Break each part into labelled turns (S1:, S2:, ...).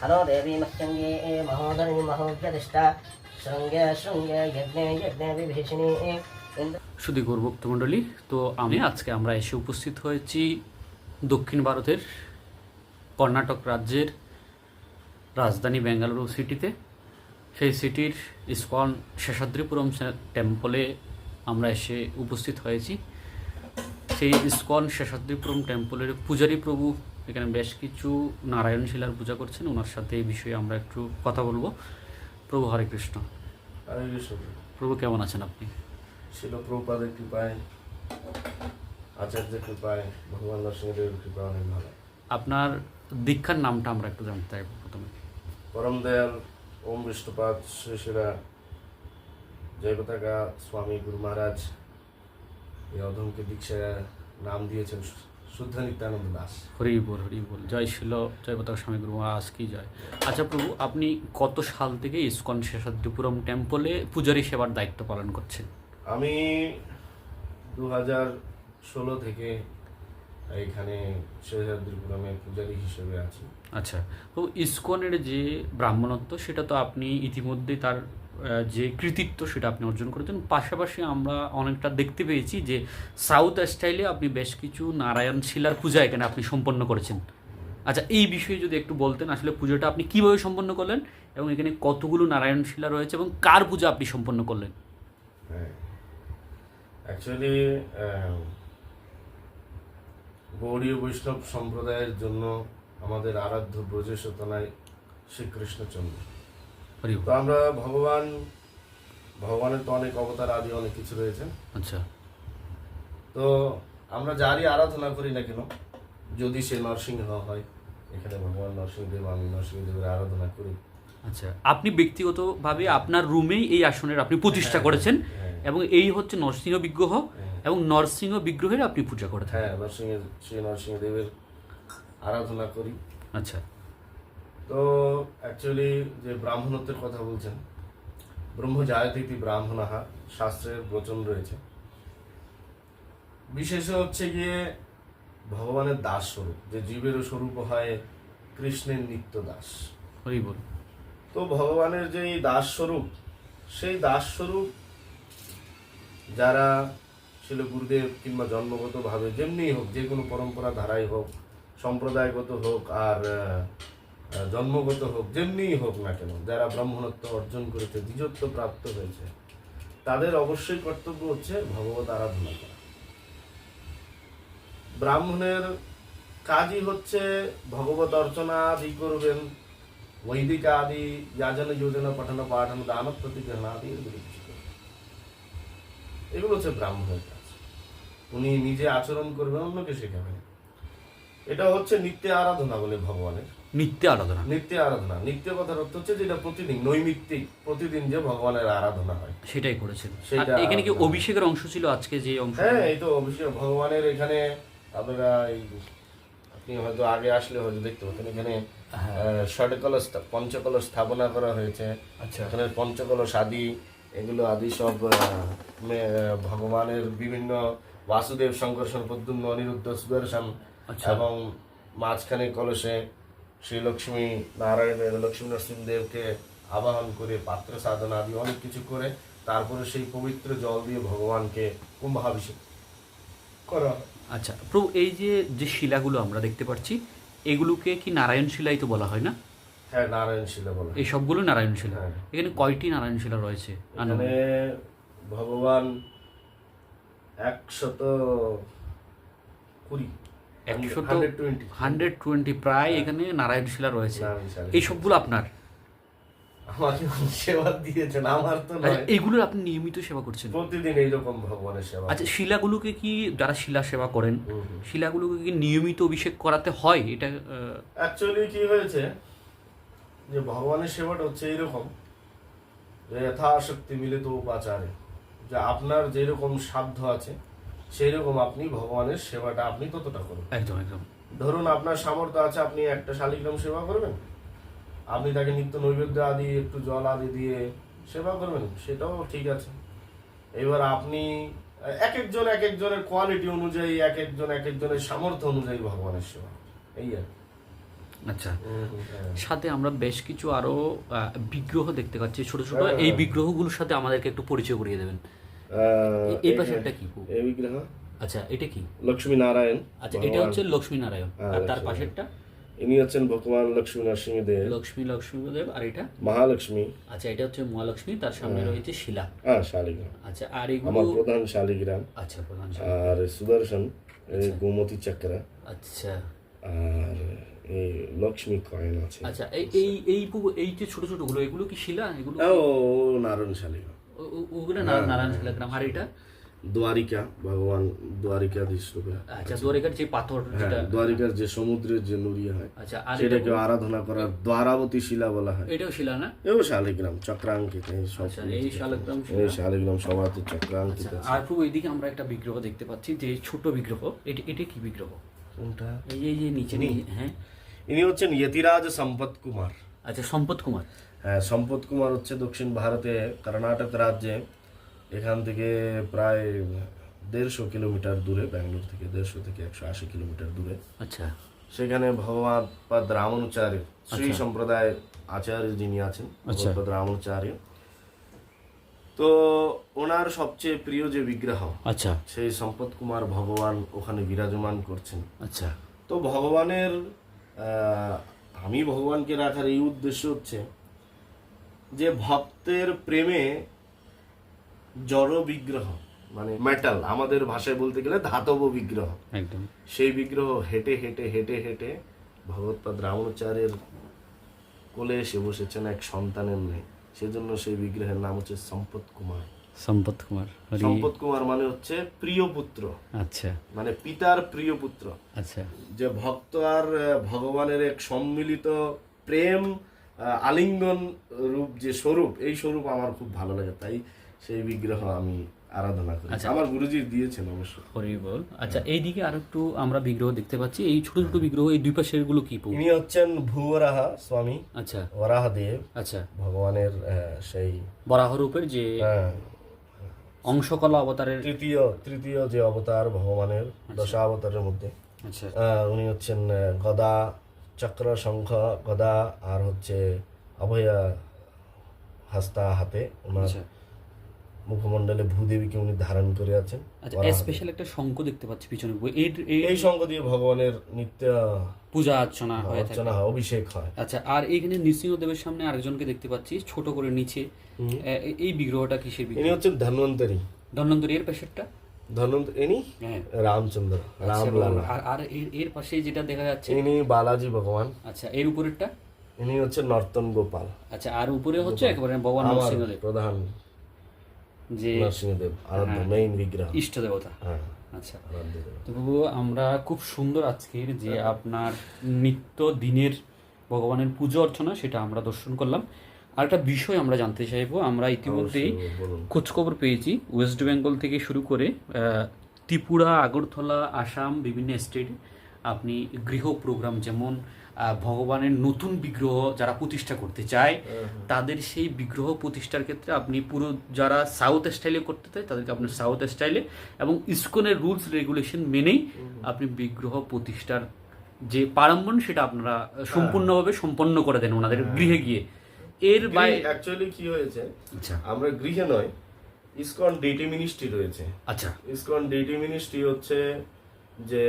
S1: हरो देवी मह्यङ्गे महोदरि महोद्यदिष्टा शृङ्गे शृङ्गे यज्ञे यज्ञे विभीषिणी इन्द्र
S2: শুধু গৌরভক্ত মণ্ডলী তো আমি আজকে আমরা এসে উপস্থিত হয়েছি দক্ষিণ ভারতের কর্ণাটক রাজ্যের রাজধানী বেঙ্গালুরু সিটিতে সেই সিটির ইস্কন শেষাদ্রিপুরম সে- টেম্পলে আমরা এসে উপস্থিত হয়েছি সেই ইস্কন শেষাদ্রিপুরম টেম্পলের পূজারী প্রভু এখানে বেশ কিছু নারায়ণ শিলার পূজা করছেন। ওনার সাথে এই বিষয়ে আমরা একটু কথা বলব। প্রভু হরে কৃষ্ণ।
S3: হরে কৃষ্ণ।
S2: প্রভু কেমন আছেন আপনি?
S3: শিল প্রপাদের কৃপায় আচার্যের কৃপায় ভগবান নরসিংহদেবের কৃপায় অনেক ভালো।
S2: আপনার দীক্ষার নামটা আমরা একটু জানতে চাইব প্রথমে।
S3: পরম দয়াল ওম বিষ্ণুপাদ শ্রী শ্রীরা জয় পতাকা স্বামী গুরু মহারাজ। এই অধমকে দীক্ষা নাম দিয়েছেন শুদ্ধ নিত্যানন্দ দাস।
S2: হরি বল হরি বল। জয় শিল জয় পতাকা স্বামী গুরু মহারাজ কি জয়। আচ্ছা প্রভু আপনি কত সাল থেকে ইস্কন শেষাদ্রিপুরম টেম্পলে পূজারী সেবার দায়িত্ব পালন করছেন?
S3: আমি দু হাজার ষোলো থেকে এইখানে শেষাদ্রিপুরমে পূজারী হিসেবে আছি।
S2: আচ্ছা তো ইস্কনের যে ব্রাহ্মণত্ব সেটা তো আপনি ইতিমধ্যে তার যে কৃতিত্ব সেটা আপনি অর্জন করেছেন। পাশাপাশি আমরা অনেকটা দেখতে পেয়েছি যে সাউথ স্টাইলে আপনি বেশ কিছু নারায়ণ শিলার পূজা এখানে আপনি সম্পন্ন করেছেন। আচ্ছা এই বিষয়ে যদি একটু বলতেন, আসলে পুজোটা আপনি কীভাবে সম্পন্ন করলেন এবং এখানে কতগুলো নারায়ণ শিলা রয়েছে এবং কার পূজা আপনি সম্পন্ন করলেন?
S3: অ্যাকচুয়ালি গৌড়ীয় বৈষ্ণব সম্প্রদায়ের জন্য আমাদের আরাধ্য ব্রজেশতনায় শ্রীকৃষ্ণচন্দ্র। তো আমরা ভগবান ভগবানের তো অনেক অবতার আদি অনেক কিছু রয়েছে।
S2: আচ্ছা।
S3: তো আমরা যারই আরাধনা করি না কেন যদি সে নরসিংহ হয় এখানে ভগবান নরসিংহদেব আমি নরসিংহদেবের আরাধনা করি।
S2: আচ্ছা আপনি ব্যক্তিগতভাবে আপনার রুমেই এই আসনের আপনি প্রতিষ্ঠা করেছেন
S3: হ্যাঁ।
S2: এবং এই হচ্ছে নরসিংহ বিগ্রহ এবং নরসিংহ বিগ্রহের আপনি পূজা করে থাকেন
S3: হ্যাঁ নরসিংহ শ্রী নরসিংহদেবের আরাধনা করি।
S2: আচ্ছা।
S3: তো অ্যাকচুয়ালি যে ব্রাহ্মণত্বের কথা বলছেন ব্রহ্ম জায়তীতি ব্রাহ্মণাহা শাস্ত্রের বচন রয়েছে। বিশেষ হচ্ছে গিয়ে ভগবানের দাস স্বরূপ যে জীবেরও স্বরূপ হয় কৃষ্ণের নিত্য দাস।
S2: বল।
S3: তো ভগবানের যে দাস স্বরূপ সেই দাস স্বরূপ যারা ছিল গুরুদেব কিংবা জন্মগতভাবে যেমনি হোক যে কোনো পরম্পরা ধারাই হোক সম্প্রদায়গত হোক আর জন্মগত হোক, যেমনিই হোক না কেন, যারা ব্রাহ্মণত্ব অর্জন করেছে, দ্বিজত্ব প্রাপ্ত হয়েছে, তাদের অবশ্যই কর্তব্য হচ্ছে ভগবত আরাধনা করা। ব্রাহ্মণের কাজই হচ্ছে ভগবত অর্চনা আদি করবেন বৈদিক আদি যাজন যোজনা পাঠানো পাঠানো, দান প্রতিগ্রহণ আদি, এগুলো এগুলো হচ্ছে ব্রাহ্মণের কাজ। উনি নিজে আচরণ করবেন, অন্যকে শেখাবেন। এটা হচ্ছে নিত্য আরাধনা বলে ভগবানের।
S2: নিত্য আরাধনা।
S3: নিত্য আরাধনা। নিত্য কথার অর্থ হচ্ছে যেটা প্রতিদিন নৈমিত্তিক প্রতিদিন যে ভগবানের আরাধনা হয়।
S2: সেটাই করেছেন। এখানে কি অভিষেকের অংশ ছিল আজকে যে অংশ?
S3: হ্যাঁ এই তো অবশ্যই ভগবানের এখানে আপনারা এই আপনি হয়তো আগে আসলে হয়তো দেখতে পাতেন এখানে আহ, ষটকলশ স্থা- পঞ্চকলশ স্থাপনা করা হয়েছে।
S2: আচ্ছা।
S3: এখানে পঞ্চকলশ আদি এগুলো আদি সব ভগবানের বিভিন্ন বাসুদেব শঙ্কর্ষণ প্রদ্যুম্ন অনিরুদ্ধ সুদর্শন
S2: আচ্ছা।
S3: এবং মাঝখানে কলসে শ্রী লক্ষ্মী নারায়ণের লক্ষ্মী নরসিংহদেবকে আবাহন করে পাত্র সাধনা আদি অনেক কিছু করে তারপরে সেই পবিত্র জল দিয়ে ভগবানকে কুম্ভাভিষেক করা হয়।
S2: আচ্ছা প্রভু এই যে যে শিলাগুলো আমরা দেখতে পাচ্ছি এগুলোকে কি নারায়ণ শিলাই তো বলা হয় না?
S3: হ্যাঁ নারায়ণ শিলা বলা
S2: এই সবগুলো নারায়ণ শিলা?
S3: হ্যাঁ।
S2: এখানে কয়টি নারায়ণ শিলা রয়েছে?
S3: এখানে ভগবান একশত কুড়ি।
S2: একশত
S3: হান্ড্রেড টোয়েন্টি
S2: প্রায় এখানে নারায়ণ শিলা রয়েছে। এই সবগুলো আপনার?
S3: আমাকে সেবা দিয়েছেন আমার তো
S2: আপনি নিয়মিত সেবা করছেন?
S3: প্রতিদিন এইরকম ভগবানের সেবা
S2: আচ্ছা শিলাগুলোকে কি যারা শিলা সেবা করেন। শিলাগুলোকে কি নিয়মিত অভিষেক করাতে হয়? এটা
S3: অ্যাকচুয়ালি কি হয়েছে যে ভগবানের সেবাটা হচ্ছে এইরকম যে যথাশক্তি মিলিত উপাচারে যে আপনার যেরকম সাধ্য আছে সেই রকম আপনি ভগবানের সেবাটা আপনি ততটা করুন
S2: একদম একদম।
S3: ধরুন আপনার সামর্থ্য আছে আপনি একটা শালিগ্রাম সেবা করবেন? আপনি তাকে নিত্য নৈবেদ্য আদি একটু জল আদি দিয়ে সেবা করবেন? সেটাও ঠিক আছে। এবার আপনি এক একজন এক একজনের কোয়ালিটি অনুযায়ী এক একজন এক একজনের সামর্থ্য অনুযায়ী ভগবানের সেবা। এই আর।
S2: আচ্ছা।
S3: হ্যাঁ।
S2: সাথে আমরা বেশ কিছু আরও বিগ্রহ দেখতে পাচ্ছি। ছোট ছোট এই বিগ্রহগুলোর সাথে আমাদেরকে একটু পরিচয় করিয়ে দেবেন। এই পাশেরটা কি?
S3: এই বিগ্রহ।
S2: আচ্ছা এটা কি?
S3: লক্ষ্মী নারায়ণ
S2: আচ্ছা এটা হচ্ছে লক্ষ্মী নারায়ণ
S3: হ্যাঁ,
S2: আর তার পাশেরটা?
S3: ইনি হচ্ছেন ভগবান লক্ষ্মী নরসিংহ দেব।
S2: লক্ষ্মী লক্ষ্মীদেব আর এটা?
S3: মহালক্ষ্মী।
S2: আচ্ছা এটা হচ্ছে মহালক্ষ্মী তার সামনে রয়েছে শিলা।
S3: হ্যাঁ শালিগ্রাম।
S2: আচ্ছা আর
S3: আমার প্রধান শালিগ্রাম।
S2: আচ্ছা প্রধান
S3: আর সুদর্শন গোমতী চক্র।
S2: আচ্ছা।
S3: আর এই লক্ষ্মী কয়েন আছে।
S2: আচ্ছা এই এই এই যে ছোট ছোটগুলো এগুলো কি শিলা? এগুলো
S3: ও নারায়ণ শালিগ্রাম।
S2: ওগুলো না- নারায়ণ শিলাগ্রাম আর এটা
S3: দ্বারিকা ভগবান দ্বারিকাধীশ রূপে
S2: আচ্ছা দোয়ারিকার যে পাথর যেটা
S3: দ্বারিকার যে সমুদ্রের যে নুরিয়া হয়
S2: আচ্ছা
S3: সেটাকে আরাধনা করার দ্বারাবতী শিলা বলা হয়
S2: এটাও শিলা না
S3: এও শালিগ্রাম চক্রাঙ্কিত এই
S2: আচ্ছা শালগ্রাম
S3: এই শালিগ্রাম সবাতে চক্রাঙ্কিত আছে
S2: আর প্রভু এইদিকে আমরা একটা বিগ্রহ দেখতে পাচ্ছি যে ছোট বিগ্রহ এটা এটা কি বিগ্রহ
S3: কোনটা
S2: এই যে- নিচে নিচে- হ্যাঁ
S3: ইনি হচ্ছেন ইয়তিরাজ সম্পত কুমার
S2: আচ্ছা সম্পদ কুমার
S3: সম্পদ কুমার হচ্ছে দক্ষিণ ভারতে কর্ণাটক রাজ্যে। এখান থেকে প্রায় দেড়শো কিলোমিটার দূরে ব্যাঙ্গালোর থেকে দেড়শো থেকে একশো আশি কিলোমিটার দূরে।
S2: আচ্ছা।
S3: সেখানে ভগবান পদ রামানুচার্য শ্রী সম্প্রদায় আচার্য যিনি আছেন ভগবৎ রামানুচার্য তো ওনার সবচেয়ে প্রিয় যে বিগ্রহ
S2: আচ্ছা।
S3: সেই সম্পদ কুমার ভগবান ওখানে বিরাজমান করছেন।
S2: আচ্ছা।
S3: তো ভগবানের আহ, আমি ভগবানকে রাখার এই উদ্দেশ্য হচ্ছে যে ভক্তের প্রেমে জড় বিগ্রহ মানে মেটাল আমাদের ভাষায় বলতে গেলে ধাতব বিগ্রহ।
S2: একদম।
S3: সেই বিগ্রহ হেঁটে হেঁটে হেঁটে হেঁটে ভগবৎপাদ রামানুচার্যের কোলে এসে বসেছেন এক সন্তানের নেই সেজন্য সেই বিগ্রহের নাম হচ্ছে সম্পদ কুমার।
S2: সম্পদ কুমার
S3: সম্পদ কুমার মানে হচ্ছে প্রিয় পুত্র।
S2: আচ্ছা।
S3: মানে পিতার প্রিয় পুত্র।
S2: আচ্ছা।
S3: যে ভক্ত আর ভগবানের এক সম্মিলিত প্রেম আলিঙ্গন রূপ যে স্বরূপ এই স্বরূপ আমার খুব ভালো লাগে তাই সেই বিগ্রহ আমি আরাধনা করি। আমার গুরুজি দিয়েছেন অবশ্য।
S2: হরি বল। আচ্ছা এইদিকে আর একটু আমরা বিগ্রহ দেখতে পাচ্ছি। এই ছোট ছোট বিগ্রহ এই দুই পাশেরগুলো কি
S3: ইনি হচ্ছেন ভুবরাহা স্বামী।
S2: আচ্ছা।
S3: বরাহদেব।
S2: আচ্ছা।
S3: ভগবানের সেই
S2: বরাহ রূপের যে
S3: হ্যাঁ,
S2: অংশকলা অবতারের
S3: তৃতীয় তৃতীয় যে অবতার ভগবানের দশা অবতারের মধ্যে
S2: আচ্ছা।
S3: উনি হচ্ছেন গদা চক্র শঙ্খ গদা আর হচ্ছে অভয়া হাস্তা হাতে ওনার
S2: আচ্ছা।
S3: মুখমণ্ডলে ভূদেবীকে উনি ধারণ করে আছেন।
S2: আচ্ছা স্পেশাল একটা শঙ্খ দেখতে পাচ্ছি পিছনে। এই এই
S3: এই দিয়ে ভগবানের নিত্য
S2: পূজা অর্চনা হয়ে
S3: অর্চনা হয় অভিষেক হয়।
S2: আচ্ছা আর এইখানে নৃসিংহদেবের সামনে আরেকজনকে দেখতে পাচ্ছি ছোট করে নিচে। এই বিগ্রহটা কিসের বিগ্রহ?
S3: ইনি হচ্ছেন ধন্বন্তরী।
S2: ধন্বন্তরী এর পাশেরটা
S3: ধন্বন্তরী ইনি?
S2: হ্যাঁ।
S3: রামচন্দ্র
S2: আচ্ছা,
S3: রামলালা।
S2: আর আর এর এর পাশে যেটা দেখা যাচ্ছে?
S3: ইনি বালাজি ভগবান।
S2: আচ্ছা এর উপরেরটা?
S3: ইনি হচ্ছেন নর্তন গোপাল।
S2: আচ্ছা আর উপরে হচ্ছে একেবারে ভগবান নরসিংহদেব।
S3: প্রধান
S2: যে
S3: নরসিংহদেব আরাধ্য মেইন বিগ্রহ।
S2: ইষ্ট দেবতা।
S3: হ্যাঁ
S2: আচ্ছা।
S3: আরাধ্য
S2: তো বাবু আমরা খুব সুন্দর আজকের যে আপনার নিত্য দিনের ভগবানের পুজো অর্চনা সেটা আমরা দর্শন করলাম। আর একটা বিষয় আমরা জানতে চাইব আমরা ইতিমধ্যেই খোঁজখবর পেয়েছি ওয়েস্ট বেঙ্গল থেকে শুরু করে ত্রিপুরা আগরতলা আসাম বিভিন্ন স্টেটে আপনি গৃহ প্রোগ্রাম যেমন ভগবানের নতুন বিগ্রহ যারা প্রতিষ্ঠা করতে চায় তাদের সেই বিগ্রহ প্রতিষ্ঠার ক্ষেত্রে আপনি পুরো যারা সাউথ স্টাইলে করতে চায় তাদেরকে আপনার সাউথ স্টাইলে এবং ইসকনের রুলস রেগুলেশন মেনেই আপনি বিগ্রহ প্রতিষ্ঠার যে পারম্বন সেটা আপনারা সম্পূর্ণভাবে সম্পন্ন করে দেন ওনাদের গৃহে গিয়ে। এর বাইরে
S3: অ্যাকচুয়ালি কি হয়েছে
S2: আচ্ছা।
S3: আমরা গৃহে নয় ইসকন ডিটি মিনিস্ট্রি রয়েছে।
S2: আচ্ছা।
S3: ইসকন ডিটি মিনিস্ট্রি হচ্ছে যে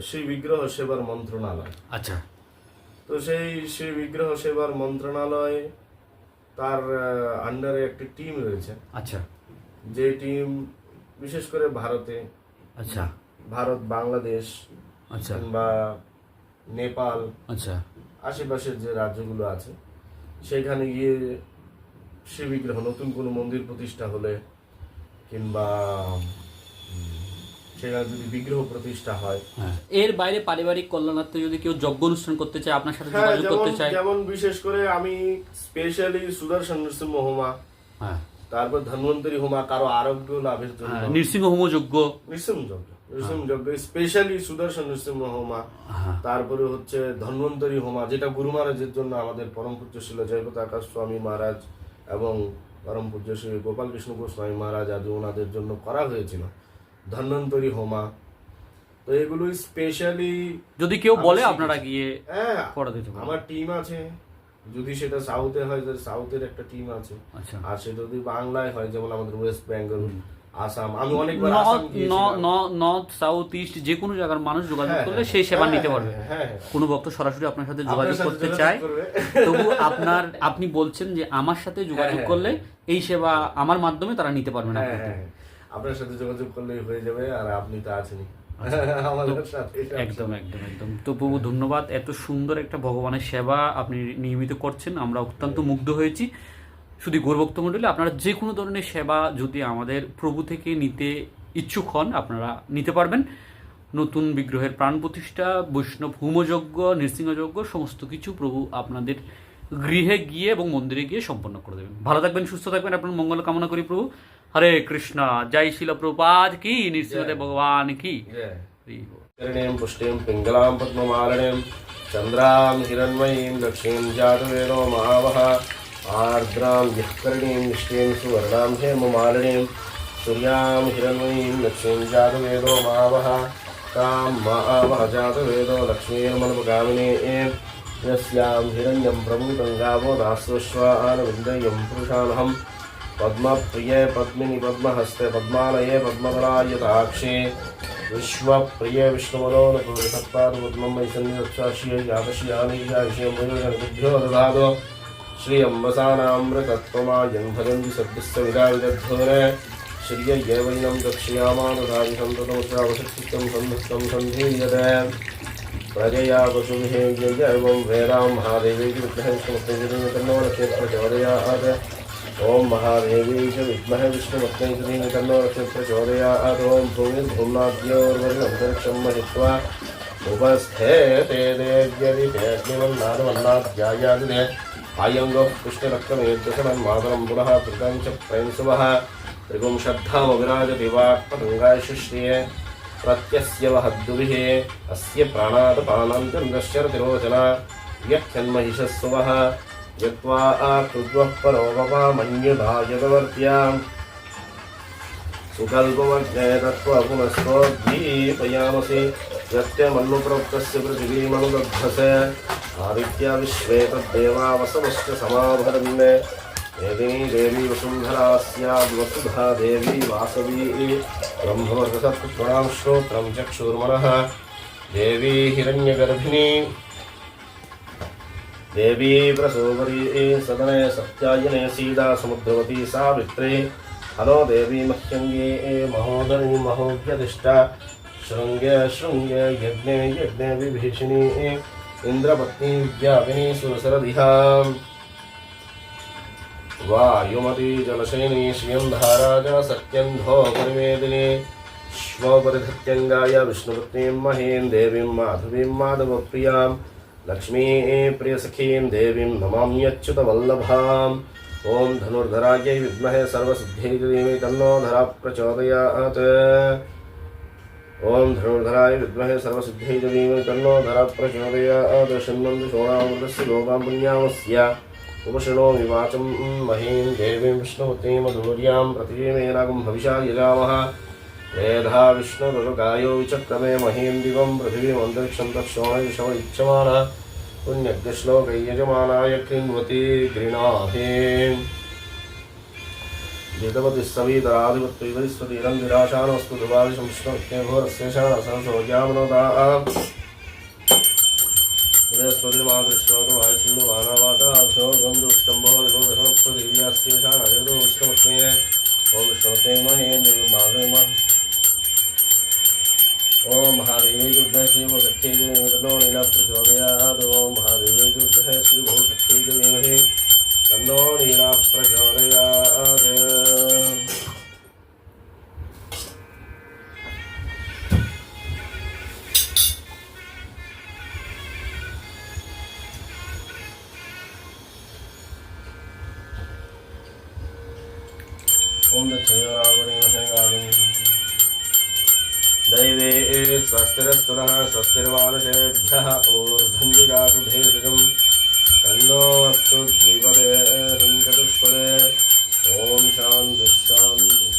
S3: সেই বিগ্রহ সেবার মন্ত্রণালয়।
S2: আচ্ছা।
S3: তো সেই সেই বিগ্রহ সেবার মন্ত্রণালয় তার আন্ডারে একটি টিম রয়েছে।
S2: আচ্ছা।
S3: যে টিম বিশেষ করে ভারতে
S2: আচ্ছা।
S3: ভারত বাংলাদেশ
S2: আচ্ছা।
S3: কিংবা নেপাল
S2: আচ্ছা।
S3: আশেপাশের যে রাজ্যগুলো আছে সেখানে গিয়ে সে বিগ্রহ নতুন কোনো মন্দির প্রতিষ্ঠা হলে কিংবা সেখানে যদি বিগ্রহ প্রতিষ্ঠা হয়।
S2: হ্যাঁ। এর বাইরে পারিবারিক কল্যাণার্থে যদি কেউ যজ্ঞ অনুষ্ঠান করতে চায় আপনার সাথে
S3: হ্যাঁ
S2: যোগাযোগ
S3: যেমন
S2: করতে চায়।
S3: যেমন বিশেষ করে আমি স্পেশালি সুদর্শন নৃসিংহ হোমা
S2: হ্যাঁ।
S3: তারপর ধন্বন্তরী হোমা কারও আরোগ্য লাভের জন্য।
S2: নৃসিংহ হোম যজ্ঞ।
S3: নৃসিংহ যজ্ঞ। স্পেশালি সুদর্শন নৃসিংহ হোমা তারপরে হচ্ছে ধন্বন্তরী হোমা যেটা গুরু মহারাজের জন্য আমাদের পরম পূজ্য ছিল জয়প্রতাকাশ স্বামী মহারাজ এবং পরম পূজ্য শ্রী গোপাল কৃষ্ণ গোস্বামী মহারাজ আদি ওনাদের জন্য করা হয়েছিল। ধন্বন্তরী হোমা তো এগুলো স্পেশালি
S2: যদি কেউ বলে আপনারা গিয়ে
S3: হ্যাঁ
S2: দিতে
S3: আমার টিম আছে। যদি সেটা সাউথে হয় তাহলে সাউথের একটা টিম আছে।
S2: আচ্ছা।
S3: আর সেটা যদি বাংলায় হয় যেমন আমাদের ওয়েস্ট বেঙ্গল আসাম। আমি অনেকবার আসাম
S2: নর্থ সাউথ ইস্ট যে কোনো জায়গার মানুষ যোগাযোগ
S3: হ্যাঁ,
S2: করলে
S3: হ্যাঁ,
S2: সেই সেবা
S3: হ্যাঁ,
S2: নিতে পারবে। কোনো ভক্ত সরাসরি আপনার সাথে যোগাযোগ করতে চায় তবু আপনার আপনি বলছেন যে আমার সাথে যোগাযোগ করলে এই সেবা আমার মাধ্যমে তারা নিতে পারবেন
S3: হ্যাঁ
S2: আপনার
S3: সাথে যোগাযোগ করলে হয়ে যাবে আর আপনি তো আছেনই।
S2: আচ্ছা।
S3: সাথে
S2: একদম একদম একদম। তো প্রভু ধন্যবাদ। এত সুন্দর একটা ভগবানের সেবা আপনি নিয়মিত করছেন। আমরা অত্যন্ত মুগ্ধ হয়েছি। শুধু গৌরভক্ত মন্ডলী আপনারা যে কোনো ধরনের সেবা যদি আমাদের প্রভু থেকে নিতে ইচ্ছুক হন আপনারা নিতে পারবেন। নতুন বিগ্রহের প্রাণ প্রতিষ্ঠা বৈষ্ণব হোমযজ্ঞ নৃসিংহযজ্ঞ সমস্ত কিছু প্রভু আপনাদের গৃহে গিয়ে এবং মন্দিরে গিয়ে সম্পন্ন করে দেবেন। ভালো থাকবেন সুস্থ থাকবেন আপনার মঙ্গল কামনা করি প্রভু। হরে কৃষ্ণ জয় শিল প্রপাদ কি নৃসিংহদেব ভগবান কি।
S3: পিঙ্গলাম পদ্মমালনীম চন্দ্রাম হিরণ্ময়ীম দক্ষিণ জাতবেদ মহাবহা। आर्द्रां यःकर्णीं निष्ठें सुवर्णां हेममालिनीं सूर्यां हिरण्मयीं लक्ष्मीं जातवेदो मावः, तां मावः जातवेदो लक्ष्मीर्मनुपगामिनी यस्यां हिरण्यं प्रभूतं गावो दास्वश्वानविन्दयं पुरुषानहं, पद्मप्रिये पद्मिनि पद्महस्ते पद्मालये पद्मधरायताक्षे विश्वप्रिये विष्णुमनोनपुरुषत्पादपद्मं मयि सन्निदक्षाश्रिये जातश्रियानीयाशियं मयोजनभ्यो ददातु। श्रियम्बसानामृतत्वमायं भजन्ति सद्दुःसविदाविदध्वन श्रियैवैनं दक्षियामानधादिशं ततमुद्रावशक्तिं सन्धत्तं सन्धीयत। प्रजया एवं वेदां महादेवी च विद्महेश्वरप्रचोदयात् ॐ महादेवै च विद्महे विष्णुमत्तैकर्णोरक्षप्रचोदयात् ॐ भूमिर्भूम्नाद्योर्वरिदन्तरिक्षं महित्वा उपस्थे ते देव्यदिते अग्निवन्नादवन्नाद्यायादिदे। बाह्यङ्गौ पुष्टरक्तमेतसमन् मातरं पुनः पृथञ्च प्रयंसुवः। त्रिपुंशब्दामविराजति प्रत्यस्य वहद्दुभिः अस्य प्राणात् पानान्तन्दश्चरतिरोचन व्यख्यन्महिषस्सुवः कृद्वः पृथिवीमनुदध्वसे आदित्या विश्वे तद्देवावसवश्च समाभरन् वेदिनी देवी वसुन्धरा स्याद्वसुधा देवी, वासवी देवी देवी प्रसोवरी सदने, सत्यायने, सीता, समुद्रवती, सावित्री। हलो देवी महोदरी महोव्यदिष्टा शृङ्गे शृङ्गे यज्ञे यज्ञे, विभीषिणी। इन्द्रपत्नी विद्यापिनी सुरसरधिहाम् वायुमती जलशयनी श्रियं धारा च सत्यन्धो परिवेदिनी श्वोपरिधत्यङ्गाय विष्णुपत्नीं महीं, देवीं माधवीं माधवप्रियाँ, लक्ष्मी प्रियसखीं, देवीं नमाम्यच्युतवल्लभाम् ॐ धनुर्धरायै विद्महे सर्वसिद्धियै धीमहि तन्नो धरा प्रचोदयात् ॐ धनुर्धराय विद्महे सर्वसिद्धियै धीमहि तन्नो धरा प्रचोदयात् शृण्वन्तु शोणामृतस्य लोकां पुण्यामस्य उपशृणोमि वाचं महीं देवीं विष्णुपत्नीं मधुर्यां प्रतिमेनागं भविषा यजामः। वेधा विष्णुरुगायो विचक्रमे महीं दिवं पृथिवीमन्तरिक्षं तत्शोणयशव इच्छमानः। पुण्यज्ञश्लोकयजमानाय कृण्वति गृणाहे वेदवति सवितराधिपत्यैवैस्वतीरं निराशानस्तु दुवादिशंष्णोत्यघोरस्येषाणसंसोज्यामनोदा बृहस्पतिर्मातृश्रोतमायसिन्धुवानावाताभ्यो गन्धुष्टम्भो दिवो दशमपृथिव्यास्येषाणवेदो विष्णुमत्मेय ॐ विष्णुमते महेन्द्रयो माधवेम ॐ महादेवी दुर्गः श्रीभोशक्ति तन्नो लीलाप्रचोदयात् ॐ महादेवी दुर्गः श्रीभोशक्ति धीमहि तन्नोलीला प्रचोदयात् ओम दक्षिणावणीमहेगामिनी दैवे स्वस्तिरस्तुनः स्वस्तिर्वानशेभ्यः ऊर्ध्वं विगातु भेषजम् तन्नोऽस्तु द्विपदे चतुष्पदे ॐ शान्तिः शान्तिः